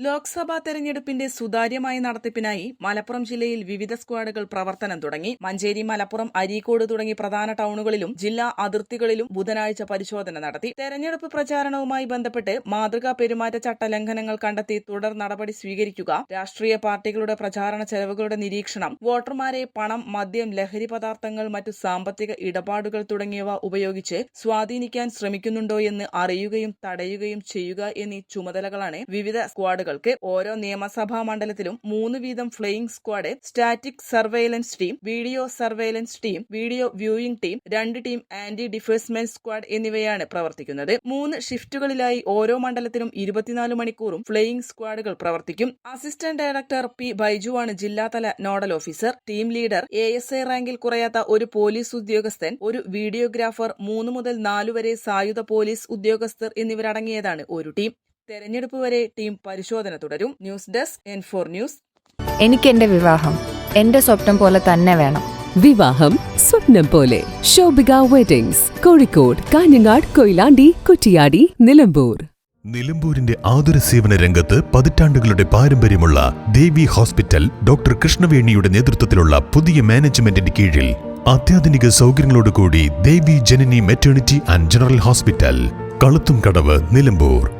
Lok Sabha തെരഞ്ഞെടുപ്പിന്റെ സുതാര്യമായ നടത്തിപ്പിനായി മലപ്പുറം ജില്ലയിൽ വിവിധ സ്ക്വാഡുകൾ പ്രവർത്തനം തുടങ്ങി. മഞ്ചേരി മലപ്പുറം അരീക്കോട് തുടങ്ങി പ്രധാന ടൌണുകളിലും ജില്ലാ അതിർത്തികളിലും ബുധനാഴ്ച പരിശോധന നടത്തി. തെരഞ്ഞെടുപ്പ് പ്രചാരണവുമായി ബന്ധപ്പെട്ട് മാതൃകാ പെരുമാറ്റച്ചട്ട ലംഘനങ്ങൾ കണ്ടെത്തി തുടർ നടപടി സ്വീകരിക്കുക രാഷ്ട്രീയ പാർട്ടികളുടെ പ്രചാരണ ചെലവുകളുടെ നിരീക്ഷണം വോട്ടർമാരെ പണം മദ്യം ലഹരി പദാർത്ഥങ്ങൾ മറ്റു സാമ്പത്തിക ഇടപാടുകൾ തുടങ്ങിയവ ഉപയോഗിച്ച് സ്വാധീനിക്കാൻ ശ്രമിക്കുന്നുണ്ടോ എന്ന് അറിയുകയും തടയുകയും ചെയ്യുക എന്നീ ചുമതലകളാണ് വിവിധ സ്ക്വാഡുകൾക്ക് ഓരോ നിയമസഭാ മണ്ഡലത്തിലും മൂന്ന് വീതം flying squad static surveillance team video surveillance team video viewing team രണ്ട് ടീം ആന്റി ഡിഫേഴ്സ്മെന്റ് സ്ക്വാഡ് എന്നിവയാണ് പ്രവർത്തിക്കുന്നത്. മൂന്ന് ഷിഫ്റ്റുകളിലായി ഓരോ മണ്ഡലത്തിലും ഇരുപത്തിനാല് മണിക്കൂറും ഫ്ലയിംഗ് സ്ക്വാഡുകൾ പ്രവർത്തിക്കും. അസിസ്റ്റന്റ് ഡയറക്ടർ പി ബൈജുവാണ് ജില്ലാതല nodal officer. Team leader A S I റാങ്കിൽ കുറയാത്ത ഒരു പോലീസ് ഉദ്യോഗസ്ഥൻ ഒരു വീഡിയോഗ്രാഫർ മൂന്ന് മുതൽ നാലു വരെ സായുധ പോലീസ് ഉദ്യോഗസ്ഥർ എന്നിവരടങ്ങിയതാണ് ഒരു ടീം. തെരഞ്ഞെടുപ്പ് വരെ ടീം പരിശോധന തുടരും. News desk N four news. എനിക്ക് എന്റെ വിവാഹം. എന്റെ സ്വപ്നം പോലെ തന്നെ വേണം. വിവാഹം സ്വപ്നം പോലെ. ശോഭിക വെഡിങ്സ് കോഴിക്കോട് കാഞ്ഞങ്ങാട് കൊയിലാണ്ടി കുറ്റിയാടി നിലമ്പൂർ. നിലമ്പൂരിന്റെ ആതുര സേവന രംഗത്ത് പതിറ്റാണ്ടുകളുടെ പാരമ്പര്യമുള്ള ദേവി ഹോസ്പിറ്റൽ ഡോക്ടർ കൃഷ്ണവേണിയുടെ നേതൃത്വത്തിലുള്ള പുതിയ മാനേജ്മെന്റിന്റെ കീഴിൽ അത്യാധുനിക സൗകര്യങ്ങളോടുകൂടി Devi Janani maternity and general hospital Kaluthum Kadavu Nilambur.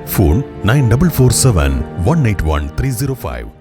Phone nine double four seven one eight one three zero five.